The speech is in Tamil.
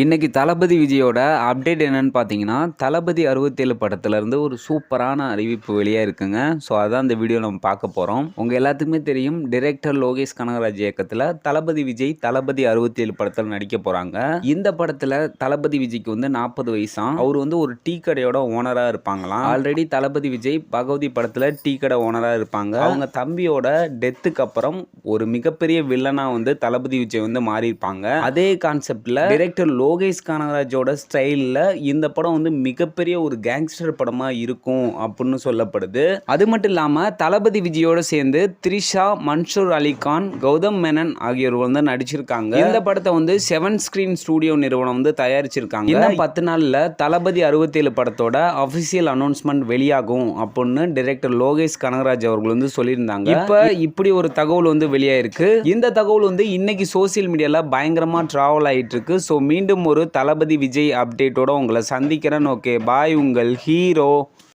இன்றைக்கி தளபதி விஜயோட அப்டேட் என்னன்னு பார்த்தீங்கன்னா தளபதி அறுபத்தேழு படத்துலேருந்து ஒரு சூப்பரான அறிவிப்பு வெளியாக இருக்குங்க. ஸோ அதான் இந்த வீடியோ நம்ம பார்க்க போகிறோம் உங்கள் எல்லாத்துக்குமே தெரியும் டிரெக்டர் லோகேஷ் கனகராஜ் இயக்கத்தில் தளபதி விஜய் தளபதி அறுபத்தேழு படத்தில் நடிக்க போகிறாங்க இந்த படத்தில் தளபதி விஜய்க்கு வந்து நாற்பது வயசாம் அவர் வந்து ஒரு டீ கடையோட ஓனராக இருப்பாங்களாம். ஆல்ரெடி தளபதி விஜய் பகவதி படத்தில் டீ கடை ஓனராக இருப்பாங்க. அவங்க தம்பியோட டெத்துக்கு அப்புறம் ஒரு மிகப்பெரிய வில்லனாக வந்து தளபதி விஜய் வந்து மாறியிருப்பாங்க. அதே கான்செப்டில் டிரெக்டர் லோகேஷ் கனகராஜோட ஸ்டைலில் இந்த படம் வந்து மிகப்பெரிய ஒரு கேங்ஸ்டர் படமாக இருக்கும் அப்படின்னு சொல்லப்படுது. அது மட்டும் இல்லாமல் தளபதி விஜயோட சேர்ந்து த்ரிஷா மன்சூர் அலிகான் கௌதம் மேனன் ஆகியோர் வந்து நடிச்சிருக்காங்க. இந்த படத்தை வந்து செவன் ஸ்கிரீன் ஸ்டூடியோ நிறுவனம் வந்து தயாரிச்சிருக்காங்க. இந்த பத்து நாளில் தளபதி அறுபத்தேழு படத்தோட அஃபிஷியல் அனௌன்ஸ்மெண்ட் வெளியாகும் அப்படின்னு டைரக்டர் லோகேஷ் கனகராஜ் அவர்கள் வந்து சொல்லியிருந்தாங்க. இப்போ இப்படி ஒரு தகவல் வந்து வெளியாயிருக்கு. இந்த தகவல் வந்து இன்னைக்கு சோசியல் மீடியாவில் பயங்கரமாக ட்ராவல் ஆகிட்டு இருக்கு. ஸோ மீண்டும் ஒரு தளபதி விஜய் அப்டேட்டோட உங்களை சந்திக்கிறேன். ஓகே பாய் உங்கள் ஹீரோ.